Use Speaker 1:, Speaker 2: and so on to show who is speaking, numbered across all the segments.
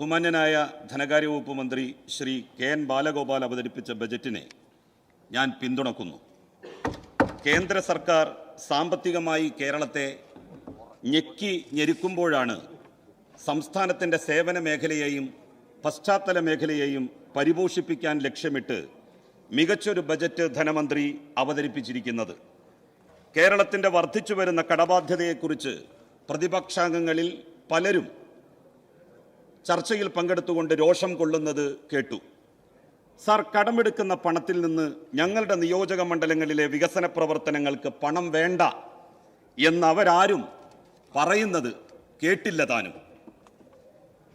Speaker 1: ബഹുമാന്യനായ ധനകാര്യ വകുപ്പ് മന്ത്രി ശ്രീ കെ എൻ ബാലഗോപാൽ അവതരിപ്പിച്ച ബജറ്റിനെ ഞാൻ പിന്തുണക്കുന്നു. കേന്ദ്ര സർക്കാർ സാമ്പത്തികമായി കേരളത്തെ ഞെക്കി ഞെരുക്കുമ്പോഴാണ് സംസ്ഥാനത്തിന്റെ സേവന മേഖലയെയും പശ്ചാത്തല മേഖലയെയും പരിപോഷിപ്പിക്കാൻ ലക്ഷ്യമിട്ട് മികച്ചൊരു ബജറ്റ് ധനമന്ത്രി അവതരിപ്പിച്ചിരിക്കുന്നത്. കേരളത്തിന്റെ വർദ്ധിച്ചു വരുന്ന കടബാധ്യതയെക്കുറിച്ച് പ്രതിപക്ഷാംഗങ്ങളിൽ പലരും ചർച്ചയിൽ പങ്കെടുത്തുകൊണ്ട് രോഷം കൊള്ളുന്നത് കേട്ടു. സാർ കടമെടുക്കുന്ന പണത്തിൽ നിന്ന് ഞങ്ങളുടെ നിയോജക മണ്ഡലങ്ങളിലെ വികസന പ്രവർത്തനങ്ങൾക്ക് പണം വേണ്ട എന്നവരാരും പറയുന്നത് കേട്ടില്ല താനും.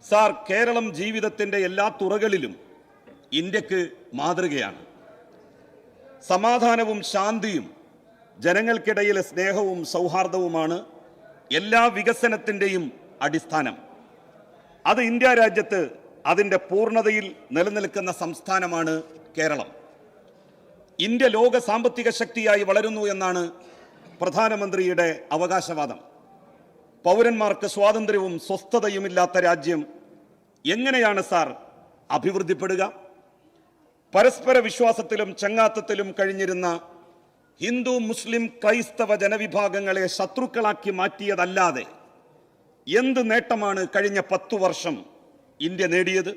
Speaker 1: സാർ കേരളം ജീവിതത്തിന്റെ എല്ലാ തുറകളിലും ഇന്ത്യയ്ക്ക് മാതൃകയാണ്. സമാധാനവും ശാന്തിയും ജനങ്ങൾക്കിടയിലെ സ്നേഹവും സൗഹാർദ്ദവുമാണ് എല്ലാ വികസനത്തിന്റെയും അടിസ്ഥാനം. അത് ഇന്ത്യ രാജ്യത്ത് അതിന്റെ പൂർണതയിൽ നിലനിൽക്കുന്ന സംസ്ഥാനമാണ് കേരളം. ഇന്ത്യ ലോക സാമ്പത്തിക ശക്തിയായി വളരുന്നു എന്നാണ് പ്രധാനമന്ത്രിയുടെ അവകാശവാദം. പൗരന്മാർക്ക് സ്വാതന്ത്ര്യവും സ്വസ്ഥതയുമില്ലാത്ത രാജ്യം എങ്ങനെയാണ് സാർ അഭിവൃദ്ധിപ്പെടുക? പരസ്പര വിശ്വാസത്തിലും ചങ്ങാത്തത്തിലും കഴിഞ്ഞിരുന്ന ഹിന്ദു മുസ്ലിം ക്രൈസ്തവ ജനവിഭാഗങ്ങളെ ശത്രുക്കളാക്കി മാറ്റിയതല്ലാതെ എന്ത് നേട്ടമാണ് കഴിഞ്ഞ പത്തു വർഷം ഇന്ത്യ നേടിയത്?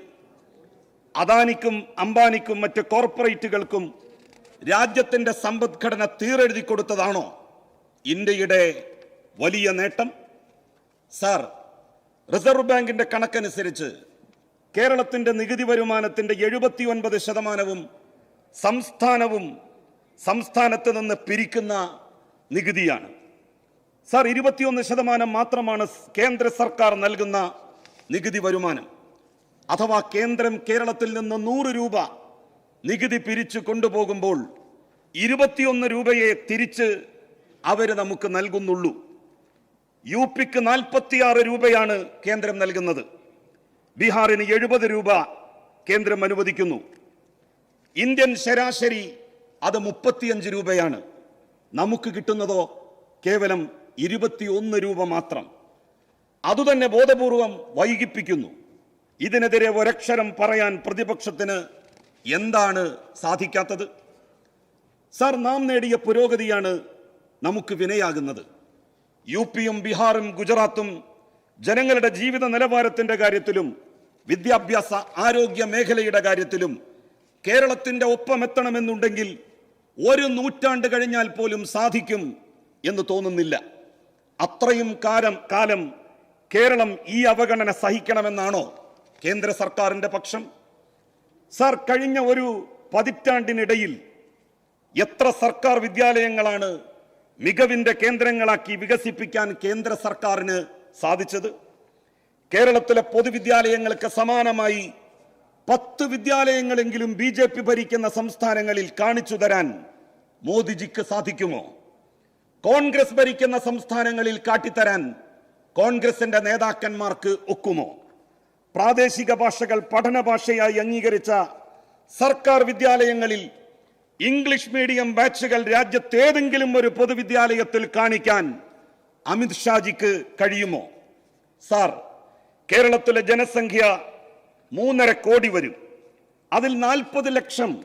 Speaker 1: അദാനിക്കും അംബാനിക്കും മറ്റ് കോർപ്പറേറ്റുകൾക്കും രാജ്യത്തിന്റെ സമ്പദ്ഘടന തീരെഴുതി കൊടുത്തതാണോ ഇന്ത്യയുടെ വലിയ നേട്ടം? സാർ റിസർവ് ബാങ്കിന്റെ കണക്കനുസരിച്ച് കേരളത്തിന്റെ നികുതി വരുമാനത്തിന്റെ എഴുപത്തി ഒൻപത് ശതമാനവും സംസ്ഥാനവും സംസ്ഥാനത്ത് നിന്ന് പിരിക്കുന്ന നികുതിയാണ്. സാർ ഇരുപത്തിയൊന്ന് ശതമാനം മാത്രമാണ് കേന്ദ്ര സർക്കാർ നൽകുന്ന നികുതി വരുമാനം. അഥവാ കേന്ദ്രം കേരളത്തിൽ നിന്ന് നൂറ് രൂപ നികുതി പിരിച്ചു കൊണ്ടുപോകുമ്പോൾ ഇരുപത്തിയൊന്ന് രൂപയെ തിരിച്ച് അവർ നമുക്ക് നൽകുന്നുള്ളൂ. യു പിക്ക് നാൽപ്പത്തിയാറ് രൂപയാണ് കേന്ദ്രം നൽകുന്നത്. ബീഹാറിന് എഴുപത് രൂപ കേന്ദ്രം അനുവദിക്കുന്നു. ഇന്ത്യൻ ശരാശരി അത് മുപ്പത്തിയഞ്ച് രൂപയാണ്. നമുക്ക് കിട്ടുന്നതോ കേവലം ഇരുപത്തിയൊന്ന് രൂപ മാത്രം. അതുതന്നെ ബോധപൂർവം വൈകിപ്പിക്കുന്നു. ഇതിനെതിരെ ഒരക്ഷരം പറയാൻ പ്രതിപക്ഷത്തിന് എന്താണ് സാധിക്കാത്തത്? സാർ നാം നേടിയ പുരോഗതിയാണ് നമുക്ക് വിനയാകുന്നത്. യു പിയും ബീഹാറും ഗുജറാത്തും ജനങ്ങളുടെ ജീവിത നിലവാരത്തിന്റെ കാര്യത്തിലും വിദ്യാഭ്യാസ ആരോഗ്യ മേഖലയുടെ കാര്യത്തിലും കേരളത്തിന്റെ ഒപ്പമെത്തണമെന്നുണ്ടെങ്കിൽ ഒരു നൂറ്റാണ്ട് കഴിഞ്ഞാൽ പോലും സാധിക്കും എന്ന് തോന്നുന്നില്ല. അത്രയും കാലം കാലം കേരളം ഈ അവഗണന സഹിക്കണമെന്നാണോ കേന്ദ്ര സർക്കാരിന്റെ പക്ഷം? സാർ കഴിഞ്ഞ ഒരു പതിറ്റാണ്ടിനിടയിൽ എത്ര സർക്കാർ വിദ്യാലയങ്ങളാണ് മികവിന്റെ കേന്ദ്രങ്ങളാക്കി വികസിപ്പിക്കാൻ കേന്ദ്ര സർക്കാരിന് സാധിച്ചത്? കേരളത്തിലെ പൊതുവിദ്യാലയങ്ങൾക്ക് സമാനമായി പത്ത് വിദ്യാലയങ്ങളെങ്കിലും ബി ഭരിക്കുന്ന സംസ്ഥാനങ്ങളിൽ കാണിച്ചു തരാൻ മോദിജിക്ക് സാധിക്കുമോ? കോൺഗ്രസ് ഭരിക്കുന്ന സംസ്ഥാനങ്ങളിൽ കാട്ടിത്തരാൻ കോൺഗ്രസിന്റെ നേതാക്കന്മാർക്ക് ഒക്കുമോ? പ്രാദേശിക ഭാഷകൾ പഠന ഭാഷയായി അംഗീകരിച്ച സർക്കാർ വിദ്യാലയങ്ങളിൽ ഇംഗ്ലീഷ് മീഡിയം ബാച്ചുകൾ രാജ്യത്തേതെങ്കിലും ഒരു പൊതുവിദ്യാലയത്തിൽ കാണിക്കാൻ അമിത് ഷാജിക്ക് കഴിയുമോ? സാർ കേരളത്തിലെ ജനസംഖ്യ മൂന്നര കോടി വരും. അതിൽ നാൽപ്പത് ലക്ഷം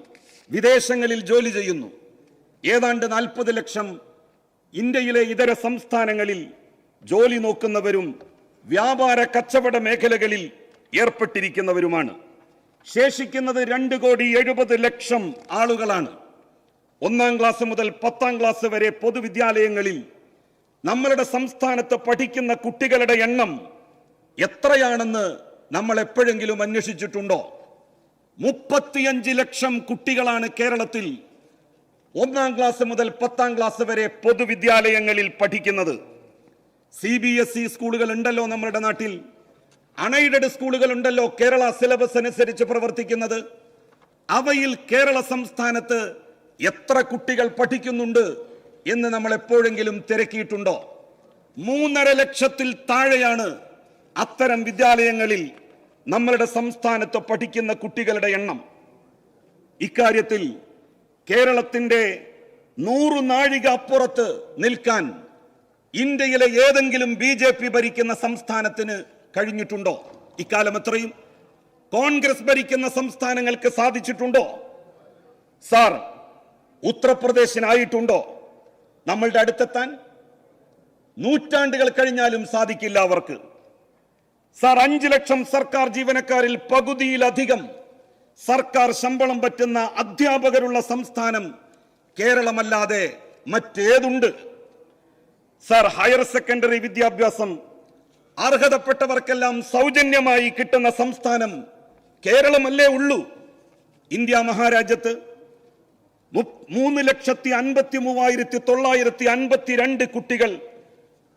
Speaker 1: വിദേശങ്ങളിൽ ജോലി ചെയ്യുന്നു. ഏതാണ്ട് നാൽപ്പത് ലക്ഷം ഇന്ത്യയിലെ ഇതര സംസ്ഥാനങ്ങളിൽ ജോലി നോക്കുന്നവരും വ്യാപാര കച്ചവട മേഖലകളിൽ ഏർപ്പെട്ടിരിക്കുന്നവരുമാണ്. ശേഷിക്കുന്നത് രണ്ട് കോടി എഴുപത് ലക്ഷം ആളുകളാണ്. ഒന്നാം ക്ലാസ് മുതൽ പത്താം ക്ലാസ് വരെ പൊതുവിദ്യാലയങ്ങളിൽ നമ്മളുടെ സംസ്ഥാനത്ത് പഠിക്കുന്ന കുട്ടികളുടെ എണ്ണം എത്രയാണെന്ന് നമ്മൾ എപ്പോഴെങ്കിലും അന്വേഷിച്ചിട്ടുണ്ടോ? മുപ്പത്തിയഞ്ച് ലക്ഷം കുട്ടികളാണ് കേരളത്തിൽ ഒന്നാം ക്ലാസ് മുതൽ പത്താം ക്ലാസ് വരെ പൊതുവിദ്യാലയങ്ങളിൽ പഠിക്കുന്നത്. സി ബി എസ് ഇ സ്കൂളുകൾ ഉണ്ടല്ലോ നമ്മുടെ നാട്ടിൽ. അൺഎയ്ഡഡ് സ്കൂളുകൾ ഉണ്ടല്ലോ കേരള സിലബസ് അനുസരിച്ച് പ്രവർത്തിക്കുന്നത്. അവയിൽ കേരള സംസ്ഥാനത്ത് എത്ര കുട്ടികൾ പഠിക്കുന്നുണ്ട് എന്ന് നമ്മൾ എപ്പോഴെങ്കിലും തിരക്കിയിട്ടുണ്ടോ? മൂന്നര ലക്ഷത്തിൽ താഴെയാണ് അത്തരം വിദ്യാലയങ്ങളിൽ നമ്മളുടെ സംസ്ഥാനത്ത് പഠിക്കുന്ന കുട്ടികളുടെ എണ്ണം. ഇക്കാര്യത്തിൽ കേരളത്തിന്റെ നൂറു നാഴിക അപ്പുറത്ത് നിൽക്കാൻ ഇന്ത്യയിലെ ഏതെങ്കിലും ബി ജെ പി ഭരിക്കുന്ന സംസ്ഥാനത്തിന് കഴിഞ്ഞിട്ടുണ്ടോ? ഇക്കാലം എത്രയും? കോൺഗ്രസ് ഭരിക്കുന്ന സംസ്ഥാനങ്ങൾക്ക് സാധിച്ചിട്ടുണ്ടോ? സാർ ഉത്തർപ്രദേശിനായിട്ടുണ്ടോ? നമ്മളുടെ അടുത്തെത്താൻ നൂറ്റാണ്ടുകൾ കഴിഞ്ഞാലും സാധിക്കില്ല അവർക്ക്. സാർ അഞ്ചു ലക്ഷം സർക്കാർ ജീവനക്കാരിൽ പകുതിയിലധികം സർക്കാർ ശമ്പളം പറ്റുന്ന അധ്യാപകരുള്ള സംസ്ഥാനം കേരളമല്ലാതെ മറ്റേതുണ്ട്. സർ ഹയർ സെക്കൻഡറി വിദ്യാഭ്യാസം അർഹതപ്പെട്ടവർക്കെല്ലാം സൗജന്യമായി കിട്ടുന്ന സംസ്ഥാനം കേരളമല്ലേ ഉള്ളൂ. ഇന്ത്യ മഹാരാജ്യത്ത് മൂന്ന് ലക്ഷത്തി അൻപത്തി മൂവായിരത്തി തൊള്ളായിരത്തി അൻപത്തി രണ്ട് കുട്ടികൾ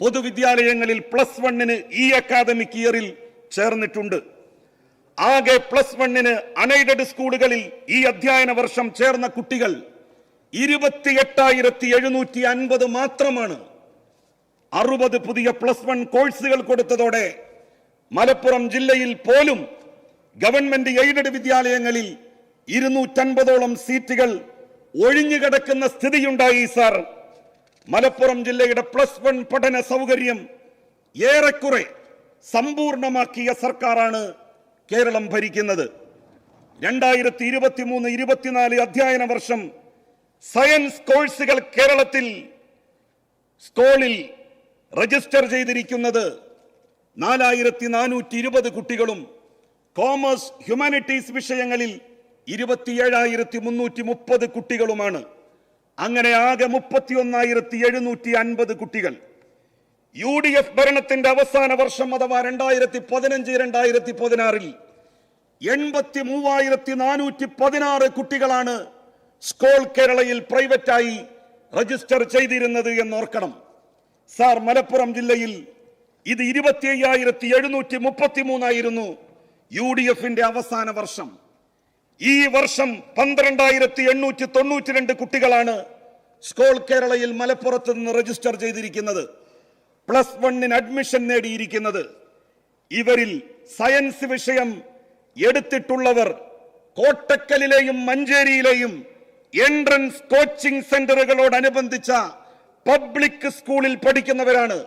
Speaker 1: പൊതുവിദ്യാലയങ്ങളിൽ പ്ലസ് വണ്ണിന് ഈ അക്കാദമിക് ഇയറിൽ ചേർന്നിട്ടുണ്ട്. ആകെ പ്ലസ് വണ്ണിന് അൺഎയ്ഡഡ് സ്കൂളുകളിൽ ഈ അധ്യയന വർഷം ചേർന്ന കുട്ടികൾ ഇരുപത്തി എട്ടായിരത്തി എഴുന്നൂറ്റി അൻപത് മാത്രമാണ്. അറുപത് പുതിയ പ്ലസ് വൺ കോഴ്സുകൾ കൊടുത്തതോടെ മലപ്പുറം ജില്ലയിൽ പോലും ഗവൺമെന്റ് എയ്ഡഡ് വിദ്യാലയങ്ങളിൽ ഇരുന്നൂറ്റൻപതോളം സീറ്റുകൾ ഒഴിഞ്ഞുകിടക്കുന്ന സ്ഥിതിയുണ്ടായി സാർ. മലപ്പുറം ജില്ലയുടെ പ്ലസ് വൺ പഠന സൗകര്യം ഏറെക്കുറെ സമ്പൂർണമാക്കിയ സർക്കാരാണ് കേരളം ഭരിക്കുന്നത്. രണ്ടായിരത്തി ഇരുപത്തി മൂന്ന് ഇരുപത്തിനാല് അധ്യയന വർഷം സയൻസ് കോഴ്സുകൾ കേരളത്തിൽ സ്കൂളിൽ രജിസ്റ്റർ ചെയ്തിരിക്കുന്നത് നാലായിരത്തി നാനൂറ്റി ഇരുപത് കുട്ടികളും കോമേഴ്സ് ഹ്യൂമാനിറ്റീസ് വിഷയങ്ങളിൽ ഇരുപത്തിയേഴായിരത്തി മുന്നൂറ്റി മുപ്പത് കുട്ടികളുമാണ്. അങ്ങനെ ആകെ മുപ്പത്തി ഒന്നായിരത്തി എഴുന്നൂറ്റി അൻപത് കുട്ടികൾ. യു ഡി എഫ് ഭരണത്തിന്റെ അവസാന വർഷം അഥവാ രണ്ടായിരത്തി പതിനഞ്ച് രണ്ടായിരത്തി പതിനാറിൽ എൺപത്തി മൂവായിരത്തി നാനൂറ്റി പതിനാറ് കുട്ടികളാണ് സ്കൂൾ കേരളയിൽ പ്രൈവറ്റായി രജിസ്റ്റർ ചെയ്തിരുന്നത് എന്നോർക്കണം. സാർ മലപ്പുറം ജില്ലയിൽ ഇത് ഇരുപത്തി അയ്യായിരത്തി എഴുന്നൂറ്റി മുപ്പത്തി മൂന്നായിരുന്നു യു ഡി എഫിന്റെ അവസാന വർഷം. ഈ വർഷം പന്ത്രണ്ടായിരത്തി എണ്ണൂറ്റി തൊണ്ണൂറ്റി രണ്ട് കുട്ടികളാണ് സ്കൂൾ കേരളയിൽ മലപ്പുറത്ത് നിന്ന് രജിസ്റ്റർ ചെയ്തിരിക്കുന്നത്. പ്ലസ് വണ്ണിന് അഡ്മിഷൻ നേടിയിരിക്കുന്നത് ഇവരിൽ സയൻസ് വിഷയം എടുത്തിട്ടുള്ളവർ കോട്ടക്കലിലെയും മഞ്ചേരിയിലെയും എൻട്രൻസ് കോച്ചിംഗ് സെന്ററുകളോടനുബന്ധിച്ച പബ്ലിക് സ്കൂളിൽ പഠിക്കുന്നവരാണ്.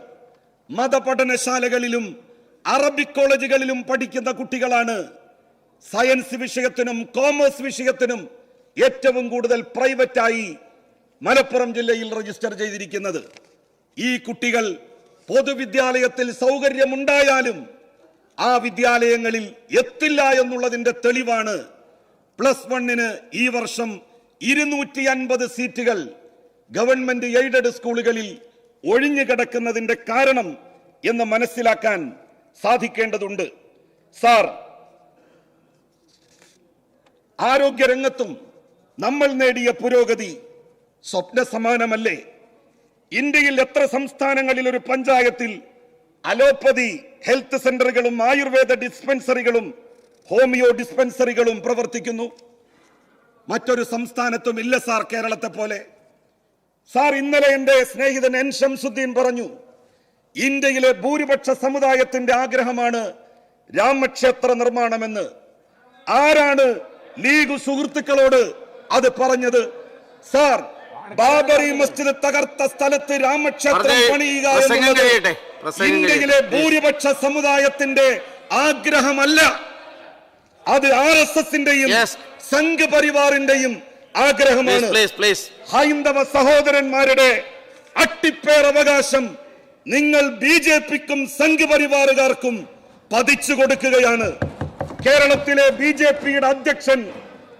Speaker 1: മതപഠനശാലകളിലും അറബിക് കോളേജുകളിലും പഠിക്കുന്ന കുട്ടികളാണ്. സയൻസ് വിഷയത്തിനും കോമേഴ്സ് വിഷയത്തിനും ഏറ്റവും കൂടുതൽ പ്രൈവറ്റായി മലപ്പുറം ജില്ലയിൽ രജിസ്റ്റർ ചെയ്തിരിക്കുന്നത്. ഈ കുട്ടികൾ പൊതുവിദ്യാലയത്തിൽ സൗകര്യമുണ്ടായാലും ആ വിദ്യാലയങ്ങളിൽ എത്തില്ല എന്നുള്ളതിന്റെ തെളിവാണ് പ്ലസ് വണ്ണിന് ഈ വർഷം ഇരുന്നൂറ്റി അൻപത് സീറ്റുകൾ ഗവൺമെന്റ് എയ്ഡഡ് സ്കൂളുകളിൽ ഒഴിഞ്ഞു കിടക്കുന്നതിന്റെ കാരണം എന്ന് മനസ്സിലാക്കാൻ സാധിക്കേണ്ടതുണ്ട്. സാർ ആരോഗ്യരംഗത്തും നമ്മൾ നേടിയ പുരോഗതി സ്വപ്ന സമാനമല്ലേ ഇന്ത്യയിൽ എത്ര സംസ്ഥാനങ്ങളിൽ ഒരു പഞ്ചായത്തിൽ അലോപ്പതി ഹെൽത്ത് സെന്ററുകളും ആയുർവേദ ഡിസ്പെൻസറികളും ഹോമിയോ ഡിസ്പെൻസറികളും പ്രവർത്തിക്കുന്നു? മറ്റൊരു സംസ്ഥാനത്തും ഇല്ല സാർ കേരളത്തെ പോലെ. സാർ ഇന്നലെ എന്റെ സ്നേഹിതൻ എൻ ഷംസുദ്ദീൻ പറഞ്ഞു ഇന്ത്യയിലെ ഭൂരിപക്ഷ സമുദായത്തിന്റെ ആഗ്രഹമാണ് രാമക്ഷേത്ര നിർമ്മാണമെന്ന്. ആരാണ് ലീഗ് സുഹൃത്തുക്കളോട് അത് പറഞ്ഞത്? സാർ ബാബറി മസ്ജിദ് തകർത്ത സ്ഥലത്ത് രാമക്ഷേത്രം പണിയുക എന്നുള്ളത് ഇന്ത്യയിലെ. ഭൂരിപക്ഷ സമുദായത്തിന്റെ ആഗ്രഹമല്ല അത് ആർ എസ് എസിന്റെയും. സംഘ് പരിവാറിന്റെയും ആഗ്രഹമാണ് ഹൈന്ദവ സഹോദരന്മാരുടെ അട്ടിപ്പേർ അവകാശം നിങ്ങൾ ബി ജെ പിക്കും സംഘ് പരിവാറുകാർക്കും പതിച്ചു കൊടുക്കുകയാണ് കേരളത്തിലെ ബി ജെ പിയുടെ അധ്യക്ഷൻ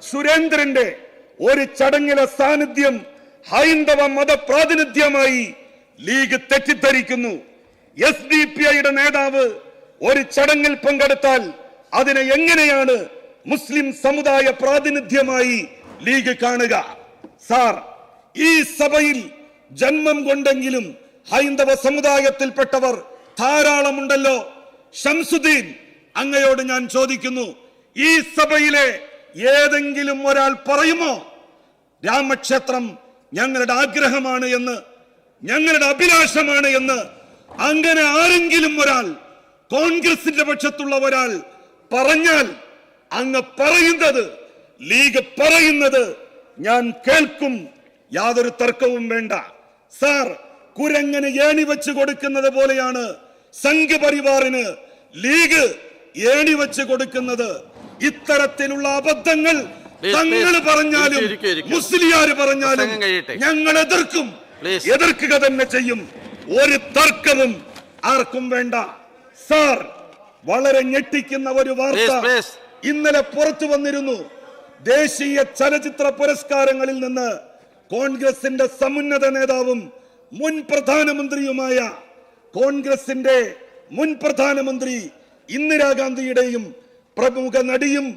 Speaker 1: സുരേന്ദ്രന്റെ ഒരു ചടങ്ങിലെ സാന്നിധ്യം ഹൈന്ദവ മത പ്രാതിനിധ്യമായി ലീഗ് തെറ്റിദ്ധരിക്കുന്നു. എസ് ഡി പി ഐയുടെ നേതാവ് ഒരു ചടങ്ങിൽ പങ്കെടുത്താൽ അതിനെ എങ്ങനെയാണ് മുസ്ലിം സമുദായ പ്രാതിനിധ്യമായി ലീഗ് കാണുക? സാർ ഈ സഭയിൽ ജന്മം കൊണ്ടെങ്കിലും ഹൈന്ദവ സമുദായത്തിൽപ്പെട്ടവർ ധാരാളമുണ്ടല്ലോ. ഷംസുദ്ദീൻ അങ്ങയോട് ഞാൻ ചോദിക്കുന്നു ഈ സഭയിലെ ഏതെങ്കിലും ഒരാൾ പറയുമോ? രാമക്ഷേത്രം ഞങ്ങളുടെ ആഗ്രഹമാണ് എന്ന് ഞങ്ങളുടെ അഭിലാഷമാണ് എന്ന് അങ്ങനെ ആരെങ്കിലും ഒരാൾ കോൺഗ്രസിന്റെ പക്ഷത്തുള്ള ഒരാൾ പറഞ്ഞാൽ അങ്ങ് പറയുന്നത് ലീഗ് പറയുന്നത് ഞാൻ കേൾക്കും. യാതൊരു തർക്കവും വേണ്ട. സാർ കുരങ്ങനെ ഏണി വെച്ച് കൊടുക്കുന്നത് പോലെയാണ് സംഘപരിവാറിന് ലീഗ് ഏണി വെച്ച് കൊടുക്കുന്നത്. ഇത്തരത്തിലുള്ള അബദ്ധങ്ങൾ തങ്ങൾ പറഞ്ഞാലും. മുസ്ലിയാർ പറഞ്ഞാലും ഞങ്ങൾ എതിർക്കും. എതിർക്കുക തന്നെ ചെയ്യും. ഒരു തർക്കവും ആർക്കും വേണ്ട. സാർ വളരെ ഞെട്ടിക്കുന്ന ഒരു വാർത്ത. ഇന്നലെ പുറത്തു വന്നിരുന്നു. ദേശീയ ചലച്ചിത്ര പുരസ്കാരങ്ങളിൽ നിന്ന് കോൺഗ്രസിന്റെ സമുന്നത നേതാവും മുൻ പ്രധാനമന്ത്രിയുമായ കോൺഗ്രസിന്റെ മുൻ പ്രധാനമന്ത്രി ഇന്ദിരാഗാന്ധിയുടെയും പ്രമുഖ നടിയും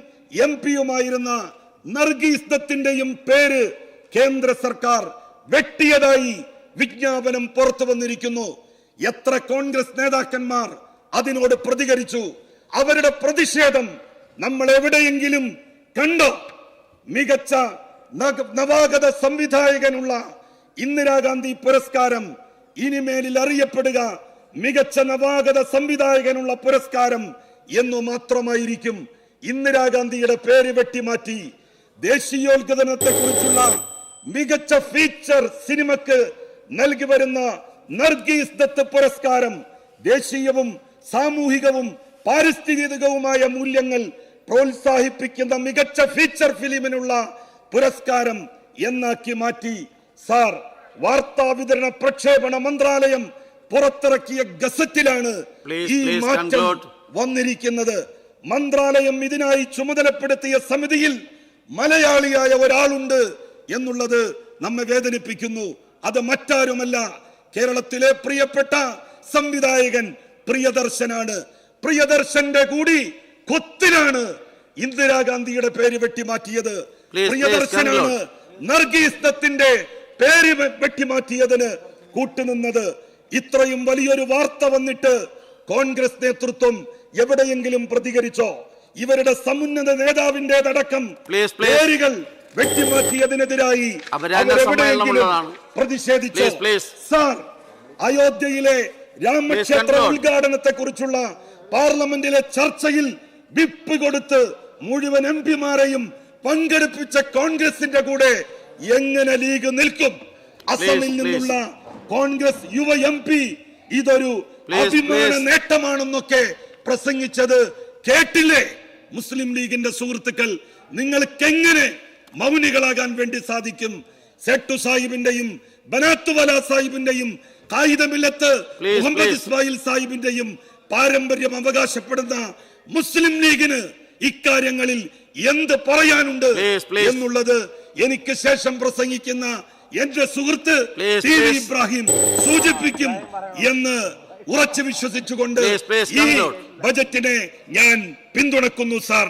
Speaker 1: എം പിയുമായിരുന്ന നർഗീസ് ദത്തിന്റെയും പേര് കേന്ദ്ര സർക്കാർ വെട്ടിയതായി വിജ്ഞാപനം പുറത്തു വന്നിരിക്കുന്നു. എത്ര കോൺഗ്രസ് നേതാക്കന്മാർ അതിനോട് പ്രതികരിച്ചു? അവരുടെ പ്രതിഷേധം നമ്മൾ എവിടെയെങ്കിലും കണ്ടോ? മികച്ച നവാഗത സംവിധായകനുള്ള ഇന്ദിരാഗാന്ധി പുരസ്കാരം ഇനിമേലിൽ അറിയപ്പെടുക. മികച്ച നവാഗത സംവിധായകനുള്ള പുരസ്കാരം എന്നു മാത്രമായിരിക്കും ഇന്ദിരാഗാന്ധിയുടെ പേര് വെട്ടിമാറ്റി ദേശീയോദ്ഗ്രഥനത്തെ കുറിച്ചുള്ള മികച്ച ഫീച്ചർ സിനിമക്ക് നൽകി വരുന്ന നർഗീസ് ദത്ത് പുരസ്കാരം ദേശീയവും സാമൂഹികവും പാരിസ്ഥിതികവുമായ മൂല്യങ്ങൾ പ്രോത്സാഹിപ്പിക്കുന്ന മികച്ച ഫീച്ചർ ഫിലിമിനുള്ള പുരസ്കാരം എന്നാക്കി മാറ്റി. സാർ വാർത്താ വിതരണ പ്രക്ഷേപണ മന്ത്രാലയം പുറത്തിറക്കിയ ഗസറ്റിലാണ് ഈ മാറ്റം വന്നിരിക്കുന്നത്. മന്ത്രാലയം ഇതിനായി ചുമതലപ്പെടുത്തിയ സമിതിയിൽ മലയാളിയായ ഒരാളുണ്ട് എന്നുള്ളത് നമ്മെ വേദനിപ്പിക്കുന്നു. അത് മറ്റാരുമല്ല. കേരളത്തിലെ പ്രിയപ്പെട്ട സംവിധായകൻ പ്രിയദർശനാണ്. പ്രിയദർശന്റെ കൂടി കൊത്തിനാണ് ഇന്ദിരാഗാന്ധിയുടെ പേര് വെട്ടിമാറ്റിയത്. പ്രിയദർശനാണ് നർഗീസ് ദത്തിന്റെ പേര് വെട്ടിമാറ്റിയതിന് കൂട്ടുനിന്നത്. ഇത്രയും വലിയൊരു വാർത്ത വന്നിട്ട് കോൺഗ്രസ് നേതൃത്വം എവിടെയെങ്കിലും പ്രതികരിച്ചോ? ഇവരുടെ സമുന്നത നേതാവിന്റെ
Speaker 2: അടക്കം please.
Speaker 1: പേരുകൾ വെട്ടിമാറ്റിയതിനെതിരായി അവരെവിടെയെങ്കിലും. പ്രതിഷേധിച്ചോ. സാർ അയോധ്യയിലെ രാമക്ഷേത്ര. ഉദ്ഘാടനത്തെ കുറിച്ചുള്ള പാർലമെന്റിലെ ചർച്ചയിൽ വിപ്പ് കൊടുത്ത് മുഴുവൻ എം പിമാരെയും പങ്കെടുപ്പിച്ച കോൺഗ്രസിന്റെ കൂടെ എങ്ങനെ ലീഗ് നിൽക്കും അസമിൽ നിന്നുള്ള കോൺഗ്രസ് യുവ എം പി ഇതൊരു അഭിമാന. നേട്ടമാണെന്നൊക്കെ പ്രസംഗിച്ചത് കേട്ടില്ലേ മുസ്ലിം ലീഗിന്റെ സുഹൃത്തുക്കൾ നിങ്ങൾക്ക് എങ്ങനെ മൗനികളാകാൻ വേണ്ടി സാധിക്കും സെട്ടു സാഹിബിന്റെയും ബനാത്തുവല സാഹിബിന്റെയും കായികമില്ലത്ത്
Speaker 2: Please,
Speaker 1: മുഹമ്മദ്. ഇസ്മായിൽ സാഹിബിന്റെയും പാരമ്പര്യം അവകാശപ്പെടുന്ന മുസ്ലിം ലീഗിന് ഇക്കാര്യങ്ങളിൽ എന്ത് പറയാനുണ്ട്. എന്നുള്ളത് എനിക്ക് ശേഷം പ്രസംഗിക്കുന്ന എന്റെ സുഹൃത്ത്. ഇബ്രാഹിം സൂചിപ്പിക്കും എന്ന് ഉറച്ചു വിശ്വസിച്ചുകൊണ്ട് ഈ. ബജറ്റിനെ ഞാൻ പിന്തുണക്കുന്നു സാർ